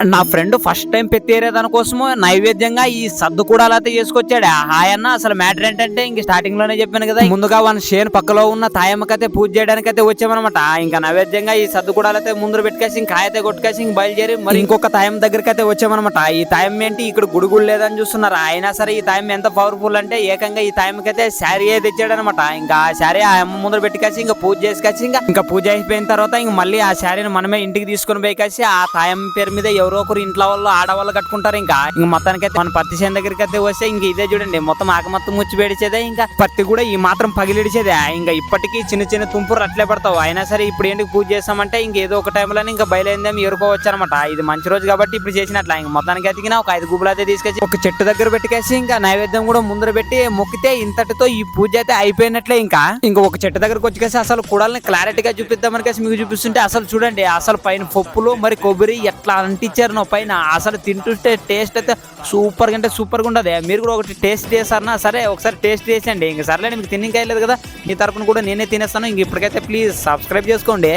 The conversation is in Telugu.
నా ఫ్రెండ్ ఫస్ట్ టైం పెత్తేరే దానికోసము నైవేద్యంగా ఈ సద్దు కూడా అలా చేసుకొచ్చాడు. హాయన్న అసలు మ్యాటర్ ఏంటంటే ఇంక స్టార్టింగ్లోనే చెప్పాను కదా. ముందుగా వన్ షేన్ పక్కలో ఉన్న తాయమ్మకైతే పూజ చేయడానికి అయితే వచ్చామనమాట ఇంకా నైవేద్యంగా ఈ సద్దు కూడా అయితే ముందు పెట్టుకేసి ఇంకా అయితే కొట్టుకేసి ఇంక బయలుదేరి మరి ఇంకొక తాయం దగ్గరికి అయితే వచ్చామనమాట ఈ తాయం ఏంటి? ఇక్కడ గుడుగుడు లేదని చూస్తున్నారు. అయినా సరే ఈ తాయం ఎంత పవర్ఫుల్ అంటే ఏకంగా ఈ తాయంకి అయితే శారీ అయితే తెచ్చాడనమాట ఇంకా ఆ శారీ ఆ అమ్మ ముందర పెట్టుకేసి ఇంకా పూజ చేసుకేసి ఇంకా ఇంకా పూజ అయిపోయిన తర్వాత ఇంక మళ్ళీ ఆ శారీని మనమే ఇంటికి తీసుకుని పోయి కాసి ఆ తాయం పేరు మీద ఎవరో ఒకరు ఇంట్లో వాళ్ళు ఆడవాళ్ళు కట్టుకుంటారు ఇంకా. ఇంక మొత్తానికి అయితే మన పత్తి చేను దగ్గరికి అయితే వస్తే ఇంక ఇదే చూడండి మొత్తం ఆక మొత్తం ముచ్చి పెడిచేదే ఇంకా పత్తి కూడా ఈ మాత్రం పగిలిడిచేదే. ఇంకా ఇప్పటికీ చిన్న చిన్న తుంపురు అట్లే పడతావు. అయినా సరే ఇప్పుడు ఏంటి పూజ చేస్తామంటే ఇంక ఏదో ఒక టైంలో ఇంకా బయలుదేందేం ఎరుకోవచ్చు అనమాట. ఇది మంచి రోజు కాబట్టి ఇప్పుడు చేసినట్లా. ఇంక మొత్తానికి ఎతికిన ఒక ఐదు గుబులు అయితే తీసుకొచ్చి ఒక చెట్టు దగ్గర పెట్టేసి ఇంకా నైవేద్యం కూడా ముందర పెట్టి మొక్కితే ఇంతటితో ఈ పూజ అయితే అయిపోయినట్లే ఇంకా. ఇంకా ఒక చెట్టు దగ్గరకు వచ్చేసి అసలు కూడాలని క్లారిటీగా చూపిద్దామని కలిసి మీకు చూపిస్తుంటే అసలు చూడండి అసలు పైన పప్పులు మరి కొబ్బరి ఎట్లా అంటించారు పైన. అసలు తింటుంటే టేస్ట్ అయితే సూపర్ అంటే సూపర్గా ఉండదు. మీరు కూడా ఒకటి టేస్ట్ చేస్తారన్నా సరే ఒకసారి టేస్ట్ చేసేయండి. ఇంక సర్లే మీకు తిన్నింకాయలేదు కదా మీ తరపున కూడా నేనే తినేస్తాను. ఇంక ఇప్పటికైతే ప్లీజ్ సబ్స్క్రైబ్ చేసుకోండి.